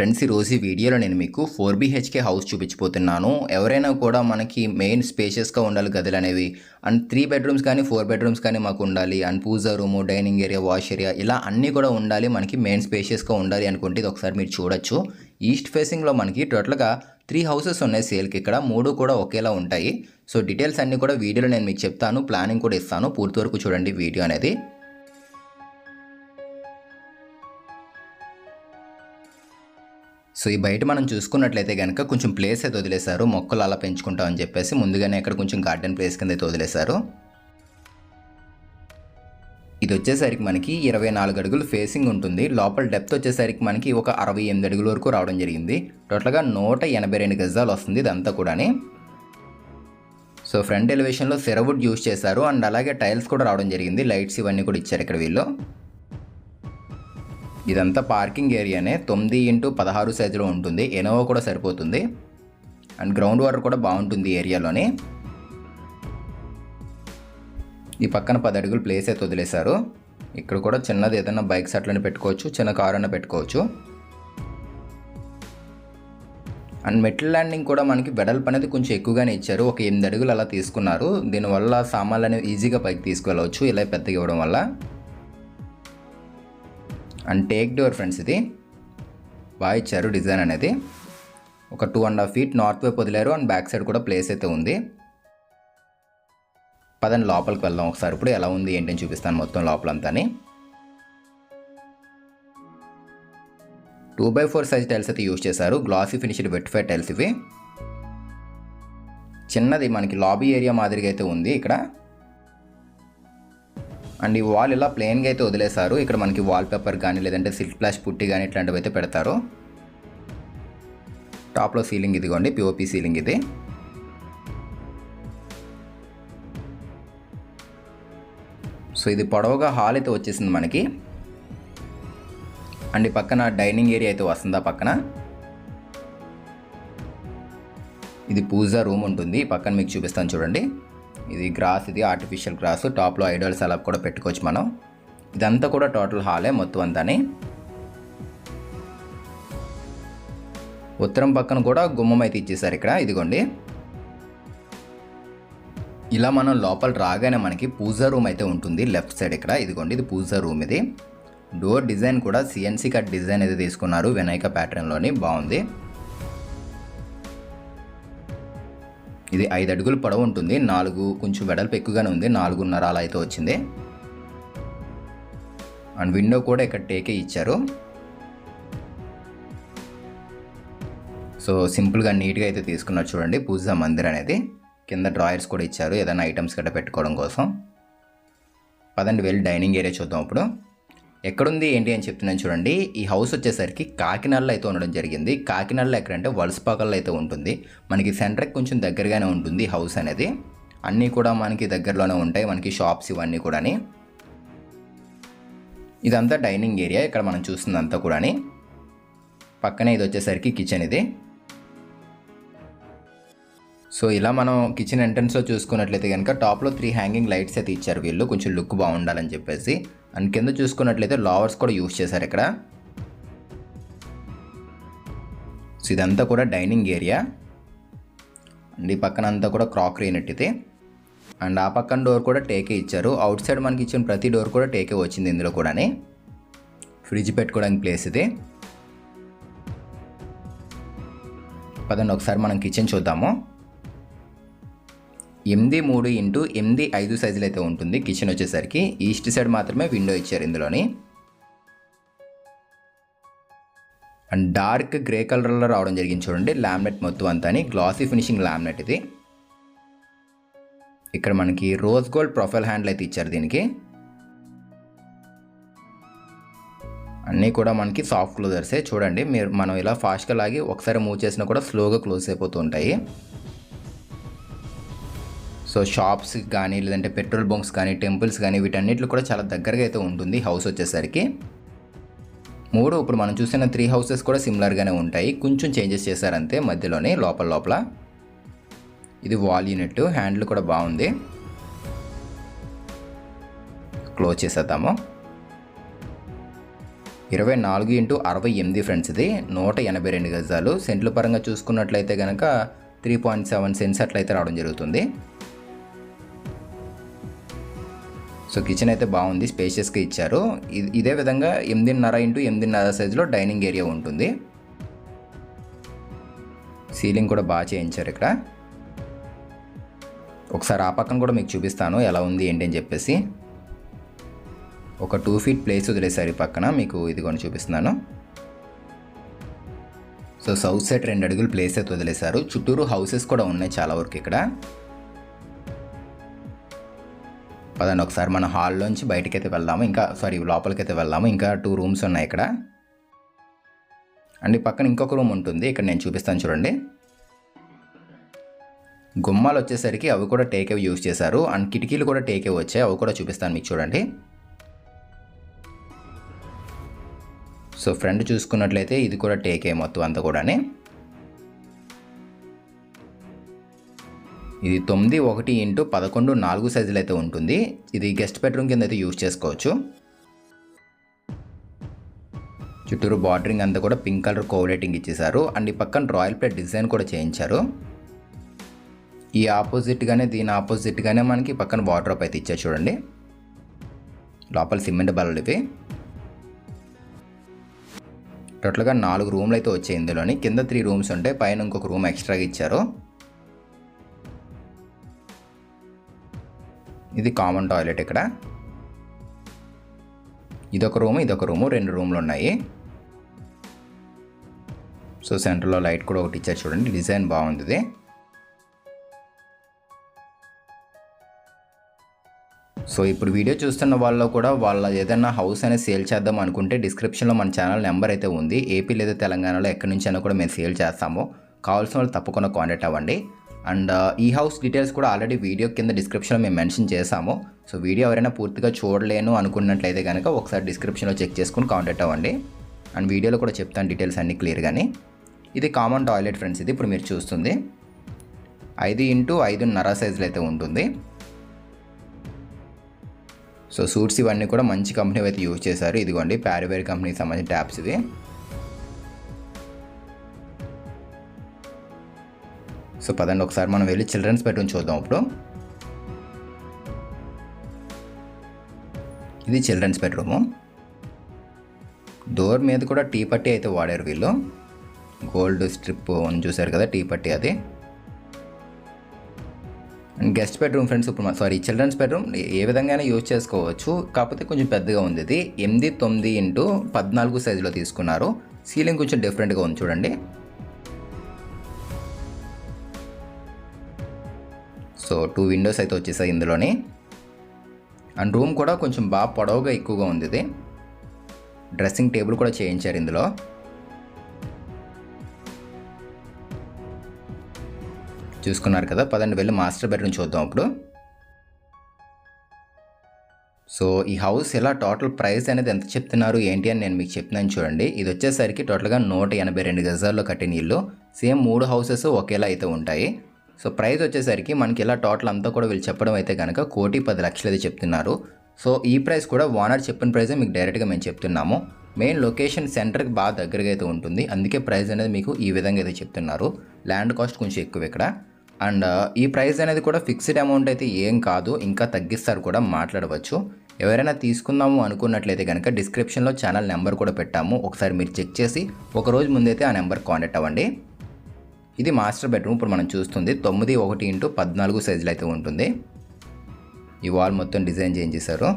Friends ఈరోజు ఈ వీడియోలో నేను మీకు ఫోర్ బీహెచ్కే హౌస్ చూపించిపోతున్నాను ఎవరైనా కూడా మనకి మెయిన్ స్పేషియస్గా ఉండాలి గదులు అనేవి. అండ్ త్రీ బెడ్రూమ్స్ కానీ ఫోర్ బెడ్రూమ్స్ కానీ మాకు ఉండాలి. And puja room dining area wash area ఇలా అన్నీ కూడా ఉండాలి. మనకి మెయిన్ స్పేషియస్గా ఉండాలి అనుకుంటే ఇది ఒకసారి మీరు చూడొచ్చు. ఈస్ట్ ఫేసింగ్లో మనకి టోటల్గా త్రీ హౌసెస్ ఉన్నాయి సేల్కి. ఇక్కడ మూడు కూడా ఒకేలా ఉంటాయి. సో డీటెయిల్స్ అన్నీ కూడా వీడియోలో నేను మీకు చెప్తాను. ప్లానింగ్ కూడా ఇస్తాను. పూర్తి వరకు చూడండి వీడియో అనేది. సో ఈ బయట మనం చూసుకున్నట్లయితే కనుక కొంచెం ప్లేస్ అయితే వదిలేశారు. మొక్కలు అలా పెంచుకుంటామని చెప్పేసి ముందుగానే ఇక్కడ కొంచెం గార్డెన్ ప్లేస్ కింద అయితే వదిలేశారు. ఇది వచ్చేసరికి మనకి ఇరవై నాలుగు అడుగులు ఫేసింగ్ ఉంటుంది. లోపల డెప్త్ వచ్చేసరికి మనకి ఒక అరవై ఎనిమిది అడుగుల వరకు రావడం జరిగింది. టోటల్గా నూట ఎనభై రెండు గజాలు వస్తుంది ఇదంతా కూడాని. సో ఫ్రంట్ ఎలివేషన్లో సెరవుడ్ యూస్ చేశారు. అండ్ అలాగే టైల్స్ కూడా రావడం జరిగింది. లైట్స్ ఇవన్నీ కూడా ఇచ్చారు ఇక్కడ వీళ్ళు. ఇదంతా పార్కింగ్ ఏరియానే తొమ్మిది ఇంటూ పదహారు సైజులో ఉంటుంది. ఎనోవా కూడా సరిపోతుంది. అండ్ గ్రౌండ్ వాటర్ కూడా బాగుంటుంది ఏరియాలోని. ఈ పక్కన పది అడుగులు ప్లేస్ అయితే వదిలేశారు. ఇక్కడ కూడా చిన్నది ఏదైనా బైక్స్ అట్లనే పెట్టుకోవచ్చు చిన్న కార్ అయినా పెట్టుకోవచ్చు. అండ్ మెటల్ ల్యాండింగ్ కూడా మనకి వెడల్పు అనేది కొంచెం ఎక్కువగానే ఇచ్చారు. ఒక ఎనిమిది అడుగులు అలా తీసుకున్నారు. దీనివల్ల సామాన్లు అనేవి ఈజీగా పైకి తీసుకెళ్ళవచ్చు ఇలా పెద్దగా ఇవ్వడం వల్ల. అండ్ టేక్ డోర్ ఫ్రెండ్స్ ఇది. బాగా ఇచ్చారు డిజైన్ అనేది. ఒక two and half feet north వైపు వదిలేరు అండ్ బ్యాక్ సైడ్ కూడా ప్లేస్ అయితే ఉంది. పదండి లోపలికి వెళ్దాం ఒకసారి. ఇప్పుడు ఎలా ఉంది ఏంటి అని చూపిస్తాను మొత్తం లోపలంతాని. Two by four size tiles అయితే యూజ్ చేశారు. Glossy finished vitrified tiles ఇవి. చిన్నది మనకి లాబీ ఏరియా మాదిరిగా అయితే ఉంది ఇక్కడ. అండ్ ఈ వాల్ ఇలా ప్లెయిన్గా అయితే వదిలేశారు. ఇక్కడ మనకి వాల్ పేపర్ కానీ లేదంటే సిల్క్ ప్లాష్ పుట్టి కానీ ఇట్లాంటివి అయితే పెడతారు. టాప్లో సీలింగ్ ఇదిగోండి పిఓపి సీలింగ్ ఇది. సో ఇది పొడవుగా హాల్ అయితే వచ్చేసింది మనకి. అండ్ ఈ పక్కన డైనింగ్ ఏరియా అయితే వస్తుందా పక్కన. ఇది పూజా రూమ్ ఉంటుంది. పక్కన మీకు చూపిస్తాను చూడండి. ఇది గ్రాస్ ఇది ఆర్టిఫిషియల్ గ్రాస్ టాప్లో ఐడల్స్ అలా కూడా పెట్టుకోవచ్చు మనం. ఇదంతా కూడా టోటల్ హాలే మొత్తం అంతాని. ఉత్తరం పక్కన కూడా గుమ్మం అయితే ఇచ్చేసారు ఇక్కడ ఇదిగోండి. ఇలా మనం లోపల రాగానే మనకి పూజా రూమ్ అయితే ఉంటుంది లెఫ్ట్ సైడ్ ఇక్కడ. ఇదిగోండి ఇది పూజా రూమ్ ఇది. డోర్ డిజైన్ కూడా సిఎన్సీ కట్ డిజైన్ అయితే తీసుకున్నారు వినాయక ప్యాటర్న్లోని బాగుంది. ఇది ఐదు అడుగులు పొడవు ఉంటుంది. నాలుగు కొంచెం వెడల్పు ఎక్కువగానే ఉంది. నాలుగున్నర అలా అయితే వచ్చింది. అండ్ విండో కూడా ఇక్కడ టేకే ఇచ్చారు. సో సింపుల్గా నీట్గా అయితే తీసుకున్నారు చూడండి. పూజా మందిర్ అనేది. కింద డ్రాయర్స్ కూడా ఇచ్చారు. ఏదైనా ఐటమ్స్ గట్రా పెట్టుకోవడం కోసం. పదండి వెళ్ళి డైనింగ్ ఏరియా చూద్దాం ఇప్పుడు. ఎక్కడుంది ఏంటి అని చెప్తున్నాను చూడండి. ఈ హౌస్ వచ్చేసరికి కాకినాడలో అయితే ఉండడం జరిగింది. కాకినాడలో ఎక్కడంటే వలసపాకల్లో అయితే ఉంటుంది. మనకి సెంటర్కి కొంచెం దగ్గరగానే ఉంటుంది ఈ హౌస్ అనేది. అన్నీ కూడా మనకి దగ్గరలోనే ఉంటాయి. మనకి షాప్స్ ఇవన్నీ కూడాని. ఇదంతా డైనింగ్ ఏరియా. ఇక్కడ మనం చూస్తుందంతా కూడాని. పక్కనే ఇది వచ్చేసరికి కిచెన్ ఇది. సో ఇలా మనం కిచెన్ ఎంట్రన్స్లో చూసుకున్నట్లయితే కనుక టాప్లో త్రీ హ్యాంగింగ్ లైట్స్ అయితే ఇచ్చారు వీళ్ళు. కొంచెం లుక్ బాగుండాలని చెప్పేసి. అండ్ కింద చూసుకున్నట్లయితే లావర్స్ కూడా యూస్ చేశారు ఇక్కడ. సో ఇదంతా కూడా డైనింగ్ ఏరియా అండ్ ఈ పక్కన అంతా కూడా క్రాకరీ నెట్టితే అండ్ ఆ పక్కన డోర్ కూడా టేకే ఇచ్చారు. అవుట్ సైడ్ మనకి ఇచ్చిన ప్రతి డోర్ కూడా టేకే వచ్చింది ఇందులో కూడాని. ఫ్రిడ్జ్ పెట్టుకోవడానికి ప్లేస్ ఇది. పదండి ఒకసారి మనం కిచెన్ చూద్దాము. ఎనిమిది మూడు ఇంటూ ఎనిమిది ఐదు సైజులు అయితే ఉంటుంది. కిచెన్ వచ్చేసరికి ఈస్ట్ సైడ్ మాత్రమే విండో ఇచ్చారు ఇందులోని. అండ్ డార్క్ గ్రే కలర్లో రావడం జరిగింది చూడండి. లామినేట్ మొత్తం అంతా గ్లాసీ ఫినిషింగ్ లామినేట్ ఇది. ఇక్కడ మనకి రోజ్ గోల్డ్ ప్రొఫైల్ హ్యాండిల్ అయితే ఇచ్చారు దీనికి. అన్నీ కూడా మనకి సాఫ్ట్ క్లోజర్సే చూడండి మీరు మనం ఇలా ఫాస్ట్గా లాగి ఒకసారి మూవ్ చేసినా కూడా స్లోగా క్లోజ్ అయిపోతూ ఉంటాయి. సో షాప్స్ కానీ లేదంటే పెట్రోల్ బంక్స్ కానీ టెంపుల్స్ కానీ వీటన్నిటిలో కూడా చాలా దగ్గరగా అయితే ఉంటుంది హౌస్ వచ్చేసరికి. మూడు ఇప్పుడు మనం చూసిన త్రీ హౌసెస్ కూడా సిమిలర్గానే ఉంటాయి. కొంచెం చేంజెస్ చేశారంతే మధ్యలోనే లోపల లోపల. ఇది వాల్ యూనిట్ హ్యాండిల్ కూడా బాగుంది. క్లోజ్ చేసేద్దాము. ఇరవై నాలుగు ఇంటూ అరవై ఎనిమిది ఫ్రెండ్స్ ఇది. నూట ఎనభై రెండు గజాలు. సెంట్ల పరంగా చూసుకున్నట్లయితే కనుక త్రీ పాయింట్ సెవెన్ సెన్స్ అట్లయితే రావడం జరుగుతుంది. సో కిచెన్ అయితే బాగుంది స్పేషియస్గా ఇచ్చారు. ఇదే విధంగా ఎనిమిదిన్నర ఇంటూ ఎనిమిదిన్నర సైజులో డైనింగ్ ఏరియా ఉంటుంది. సీలింగ్ కూడా బాగా చేయించారు ఇక్కడ. ఒకసారి ఆ పక్కన కూడా మీకు చూపిస్తాను ఎలా ఉంది ఏంటి అని చెప్పేసి. ఒక టూ ఫీట్ ప్లేస్ వదిలేసారు ఈ పక్కన మీకు ఇది కూడా చూపిస్తున్నాను. సో సౌత్ సైడ్ రెండు అడుగులు ప్లేస్ అయితే వదిలేశారు. చుట్టూరు హౌసెస్ కూడా ఉన్నాయి చాలా వరకు ఇక్కడ. పదండి ఒకసారి మన హాల్లోంచి బయటకి అయితే వెళ్దాము. ఇంకా సారీ లోపలికి అయితే వెళ్దాము. ఇంకా టూ రూమ్స్ ఉన్నాయి ఇక్కడ. అండ్ పక్కన ఇంకొక రూమ్ ఉంటుంది. ఇక్కడ నేను చూపిస్తాను చూడండి. గుమ్మాలు వచ్చేసరికి అవి కూడా టేకే యూజ్ చేశారు. అండ్ కిటికీలు కూడా టేకే వచ్చాయి. అవి కూడా చూపిస్తాను మీకు చూడండి. సో ఫ్రంట్ చూసుకున్నట్లయితే ఇది కూడా టేకే మొత్తం అంతా కూడానే. ఇది తొమ్మిది ఒకటి ఇంటూ పదకొండు నాలుగు సైజులు అయితే ఉంటుంది. ఇది గెస్ట్ బెడ్రూమ్ కింద అయితే యూజ్ చేసుకోవచ్చు. చుట్టూరు బార్డరింగ్ అంతా కూడా పింక్ కలర్ కోవరేటింగ్ ఇచ్చేసారు అండ్ ఈ పక్కన రాయల్ ప్లేట్ డిజైన్ కూడా చేయించారు. ఈ ఆపోజిట్గానే దీని ఆపోజిట్గానే మనకి పక్కన వాటర్ అయితే ఇచ్చారు చూడండి. లోపల సిమెంట్ బల్లలు ఇవి. టోటల్గా నాలుగు రూమ్లు అయితే వచ్చాయి ఇందులోని. కింద త్రీ రూమ్స్ ఉంటాయి పైన ఇంకొక రూమ్ ఎక్స్ట్రాగా ఇచ్చారు. ఇది కామన్ టాయిలెట్ ఇక్కడ. ఇదొక రూమ్ ఇదొక రూము రెండు రూమ్లు ఉన్నాయి. సో సెంటర్లో లైట్ కూడా ఒకటి ఇచ్చారు చూడండి డిజైన్ బాగుంది ఇది. సో ఇప్పుడు వీడియో చూస్తున్న వాళ్ళు కూడా వాళ్ళ ఏదైనా హౌస్ అనేది సేల్ చేద్దాం అనుకుంటే డిస్క్రిప్షన్లో మన ఛానల్ నెంబర్ అయితే ఉంది. ఏపీ లేదా తెలంగాణలో ఎక్కడి నుంచి అయినా కూడా మేము సేల్ చేస్తాము. కావాల్సిన వాళ్ళు తప్పకుండా కాంటాక్ట్ అవ్వండి. అండ్ ఈ హౌస్ డీటెయిల్స్ కూడా ఆల్రెడీ వీడియో కింద డిస్క్రిప్షన్లో మేము మెన్షన్ చేసాము సో వీడియో ఎవరైనా పూర్తిగా చూడలేను అనుకున్నట్లయితే కనుక ఒకసారి డిస్క్రిప్షన్లో చెక్ చేసుకుని కాంటాక్ట్ అవ్వండి. అండ్ వీడియోలో కూడా చెప్తాను డీటెయిల్స్ అన్నీ క్లియర్గాని. ఇది కామన్ టాయిలెట్ ఫ్రెండ్స్ ఇది ఇప్పుడు మీరు చూస్తుంది. ఐదు ఇంటూ ఐదున్నర సైజులో అయితే ఉంటుంది. సో సూట్స్ ఇవన్నీ కూడా మంచి కంపెనీ అయితే యూజ్ చేశారు. ఇదిగోండి ప్యారివేర్ కంపెనీకి సంబంధించిన ట్యాప్స్ ఇవి. సో పదండి ఒకసారి మనం వెళ్ళి చిల్డ్రన్స్ బెడ్రూమ్ చూద్దాం ఇప్పుడు. ఇది చిల్డ్రన్స్ బెడ్రూము. డోర్ మీద కూడా టీ పట్టి అయితే వాడారు వీళ్ళు. గోల్డ్ స్ట్రిప్ అని చూశారు కదా టీ పట్టి అది. అండ్ గెస్ట్ బెడ్రూమ్ ఫ్రెండ్స్ ఇప్పుడు సారీ చిల్డ్రన్స్ బెడ్రూమ్ ఏ విధంగానే యూజ్ చేసుకోవచ్చు. కాకపోతే కొంచెం పెద్దగా ఉంది ఇది. ఎనిమిది తొమ్మిది ఇంటూ పద్నాలుగు సైజులో తీసుకున్నారు. సీలింగ్ కొంచెం డిఫరెంట్గా ఉంది చూడండి. సో టూ విండోస్ అయితే వచ్చేసాయి ఇందులోని. అండ్ రూమ్ కూడా కొంచెం బాగా పొడవుగా ఎక్కువగా ఉంది ఇది. డ్రెస్సింగ్ టేబుల్ కూడా చేయించారు ఇందులో. చూసుకున్నారు కదా పదండి వెళ్ళి మాస్టర్ బెడ్రూమ్ చూద్దాం ఇప్పుడు. సో ఈ హౌస్ ఇలా టోటల్ ప్రైస్ అనేది ఎంత చెప్తున్నారు ఏంటి అని నేను మీకు చెప్తున్నాను చూడండి. ఇది వచ్చేసరికి టోటల్గా నూట ఎనభై రెండు గజాల్లో కట్టిన ఇల్లు. సేమ్ మూడు హౌసెస్ ఒకేలా అయితే ఉంటాయి. సో ప్రైస్ వచ్చేసరికి మనకి ఇలా టోటల్ అంతా కూడా వీళ్ళు చెప్పడం అయితే కనుక కోటి పది లక్షలు అయితే చెప్తున్నారు. సో ఈ ప్రైస్ కూడా ఓనర్ చెప్పిన ప్రైజే మీకు డైరెక్ట్గా మేము చెప్తున్నాము. మెయిన్ లొకేషన్ సెంటర్కి బాగా దగ్గరగా అయితే ఉంటుంది. అందుకే ప్రైస్ అనేది మీకు ఈ విధంగా అయితే చెప్తున్నారు. ల్యాండ్ కాస్ట్ కొంచెం ఎక్కువ ఇక్కడ. అండ్ uh, ఈ ప్రైస్ అనేది కూడా ఫిక్స్డ్ అమౌంట్ అయితే ఏం కాదు. ఇంకా తగ్గిస్తారు కూడా మాట్లాడవచ్చు. ఎవరైనా తీసుకుందాము అనుకున్నట్లయితే కనుక డిస్క్రిప్షన్లో ఛానల్ నెంబర్ కూడా పెట్టాము. ఒకసారి మీరు చెక్ చేసి ఒక రోజు ముందైతే ఆ నెంబర్ కాంటాక్ట్ అవ్వండి. ఇది మాస్టర్ బెడ్రూమ్. ఇప్పుడు మనం చూస్తుంది తొమ్మిది ఒకటి ఇంటూ పద్నాలుగు సైజులు అయితే ఉంటుంది. ఈ వాల్ మొత్తం డిజైన్ చేంజ్ చేశారు.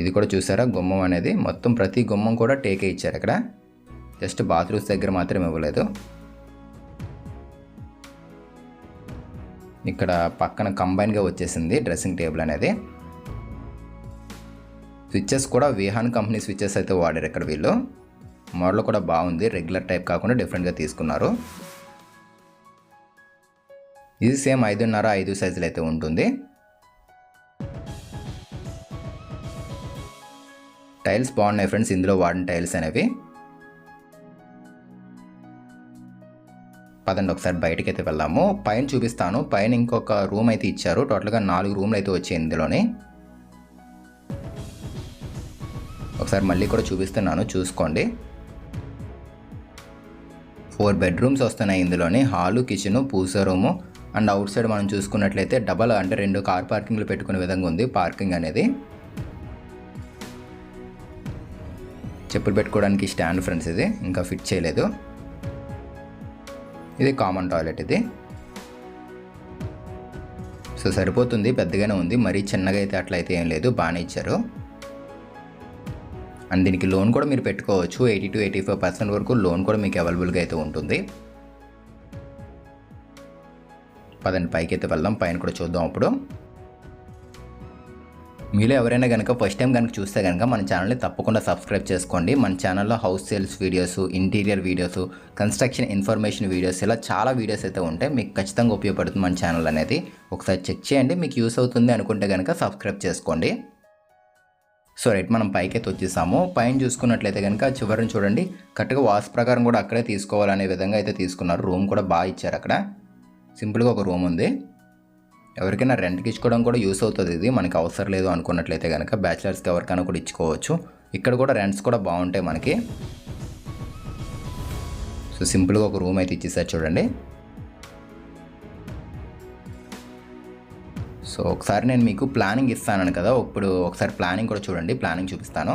ఇది కూడా చూసారా? గుమ్మం అనేది మొత్తం ప్రతి గుమ్మం కూడా టేకే ఇచ్చారు ఇక్కడ జస్ట్ బాత్రూమ్స్ దగ్గర మాత్రం ఇవ్వలేదు. ఇక్కడ పక్కన కంబైన్గా వచ్చేసింది డ్రెస్సింగ్ టేబుల్ అనేది. స్విచ్చెస్ కూడా విహాన్ కంపెనీ స్విచ్చెస్ అయితే వాడారు ఇక్కడ వీళ్ళు. మోడల్ కూడా బాగుంది. రెగ్యులర్ టైప్ కాకుండా డిఫరెంట్గా తీసుకున్నారు. ఇది సేమ్ ఐదున్నర ఐదు సైజులు అయితే ఉంటుంది. టైల్స్ బాగున్నాయి ఫ్రెండ్స్. ఇందులో వాడిన టైల్స్ అనేవి. పదండి ఒకసారి బయటకి అయితే వెళ్దాము. పైన చూపిస్తాను. పైన ఇంకొక రూమ్ అయితే ఇచ్చారు. టోటల్గా నాలుగు రూమ్లు అయితే వచ్చాయి ఇందులోనే. ఒకసారి మళ్ళీ కూడా చూపిస్తున్నాను. చూసుకోండి. ఫోర్ బెడ్రూమ్స్ వస్తున్నాయి ఇందులోనే hall kitchen puja room. And outside మనం చూసుకున్నట్లయితే డబల్ అంటే రెండు కార్ పార్కింగ్లు పెట్టుకునే విధంగా ఉంది పార్కింగ్ అనేది. చెప్పులు పెట్టుకోవడానికి స్టాండ్ ఫ్రెండ్స్ ఇది ఇంకా ఫిట్ చేయలేదు. ఇది కామన్ టాయిలెట్ ఇది. సో సరిపోతుంది పెద్దగానే ఉంది మరీ చిన్నగా అయితే అట్లా అయితే ఏం లేదు బాగానే ఇచ్చారు. అండ్ దీనికి లోన్ కూడా మీరు పెట్టుకోవచ్చు. Eighty two eighty five percent వరకు లోన్ కూడా మీకు అవైలబుల్గా అయితే ఉంటుంది. పదండి పైకి అయితే వెళ్దాం. పైన కూడా చూద్దాం అప్పుడు. మీలో ఎవరైనా కనుక ఫస్ట్ టైం కనుక చూస్తే కనుక మన ఛానల్ని తప్పకుండా సబ్స్క్రైబ్ చేసుకోండి. మన ఛానల్లో house sales videos interior videos construction information videos ఇలా చాలా వీడియోస్ అయితే ఉంటాయి. మీకు ఖచ్చితంగా ఉపయోగపడుతుంది మన ఛానల్ అనేది. ఒకసారి చెక్ చేయండి. మీకు యూస్ అవుతుంది అనుకుంటే కనుక సబ్స్క్రైబ్ చేసుకోండి. సో రైట్ మనం పైకి అయితే వచ్చేసాము. పైన చూసుకున్నట్లయితే కనుక చివరిని చూడండి. కరెక్ట్గా వాస్ ప్రకారం కూడా అక్కడే తీసుకోవాలనే విధంగా అయితే తీసుకున్నారు. రూమ్ కూడా బాగా ఇచ్చారు అక్కడ. సింపుల్గా ఒక రూమ్ ఉంది. ఎవరికైనా రెంట్కి ఇచ్చుకోవడం కూడా యూస్ అవుతుంది ఇది. మనకి అవసరం లేదు అనుకున్నట్లయితే కనుక బ్యాచిలర్స్కి ఎవరికైనా కూడా ఇచ్చుకోవచ్చు. ఇక్కడ కూడా రెంట్స్ కూడా బాగుంటాయి మనకి. సో సింపుల్గా ఒక రూమ్ అయితే ఇచ్చేసారు చూడండి. సో ఒకసారి నేను మీకు ప్లానింగ్ ఇస్తాను కదా ఇప్పుడు ఒకసారి ప్లానింగ్ కూడా చూడండి ప్లానింగ్ చూపిస్తాను.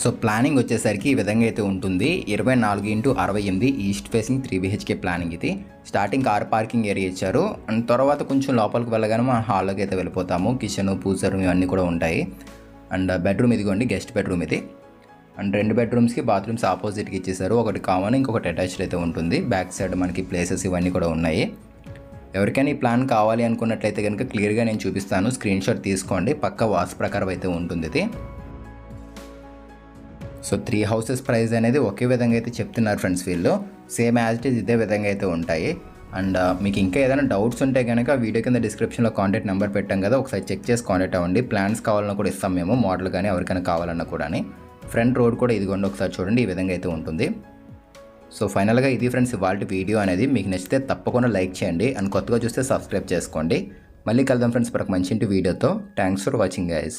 సో ప్లానింగ్ వచ్చేసరికి ఈ విధంగా అయితే ఉంటుంది. ఇరవై నాలుగు ఇంటూ అరవై ఎనిమిది east facing three BHK planning ఇది. స్టార్టింగ్ కార్ పార్కింగ్ ఏరియా ఇచ్చారు. అండ్ తర్వాత కొంచెం లోపలికి వెళ్ళగానే మనం హాల్లోకి అయితే వెళ్ళిపోతాము. కిచెన్ పూజ రూమ్ ఇవన్నీ కూడా ఉంటాయి. అండ్ బెడ్రూమ్ ఇదిగోండి గెస్ట్ బెడ్రూమ్ ఇది. అండ్ రెండు బెడ్రూమ్స్కి బాత్రూమ్స్ ఆపోజిట్కి ఇచ్చేసారు ఒకటి కామన్ ఇంకొకటి అటాచ్డ్ అయితే ఉంటుంది. బ్యాక్ సైడ్ మనకి ప్లేసెస్ ఇవన్నీ కూడా ఉన్నాయి. ఎవరికైనా ఈ ప్లాన్ కావాలి అనుకున్నట్లయితే కనుక క్లియర్గా నేను చూపిస్తాను. స్క్రీన్ షాట్ తీసుకోండి. పక్క వాస్ ప్రకారం అయితే ఉంటుంది ఇది. సో త్రీ హౌసెస్ ప్రైస్ అనేది ఒకే విధంగా అయితే చెప్తున్నారు ఫ్రెండ్స్ వీళ్ళు. సేమ్ యాజ్ ఇట్ ఈజ్ ఇదే విధంగా అయితే ఉంటాయి. అండ్ uh, మీకు ఇంకా ఏదైనా డౌట్స్ ఉంటే కనుక వీడియో కింద డిస్క్రిప్షన్లో కాంటాక్ట్ నెంబర్ పెట్టాం కదా ఒకసారి చెక్ చేసి కాంటాక్ట్ అవ్వండి. ప్లాన్స్ కావాలన్నా కూడా ఇస్తాం మేము మోడల్ కానీ ఎవరికైనా కావాలన్నా కూడా ఫ్రంట్ రోడ్ కూడా ఇదిగోండి ఒకసారి చూడండి. ఈ విధంగా అయితే ఉంటుంది. సో ఫైనల్గా ఇది ఫ్రెండ్స్ ఇవాళ వీడియో అనేది. మీకు నచ్చితే తప్పకుండా లైక్ చేయండి. అండ్ కొత్తగా చూస్తే సబ్స్క్రైబ్ చేసుకోండి. మళ్ళీ కలుద్దాం ఫ్రెండ్స్ మరొక మంచి ఇంటి వీడియోతో. Thanks for watching guys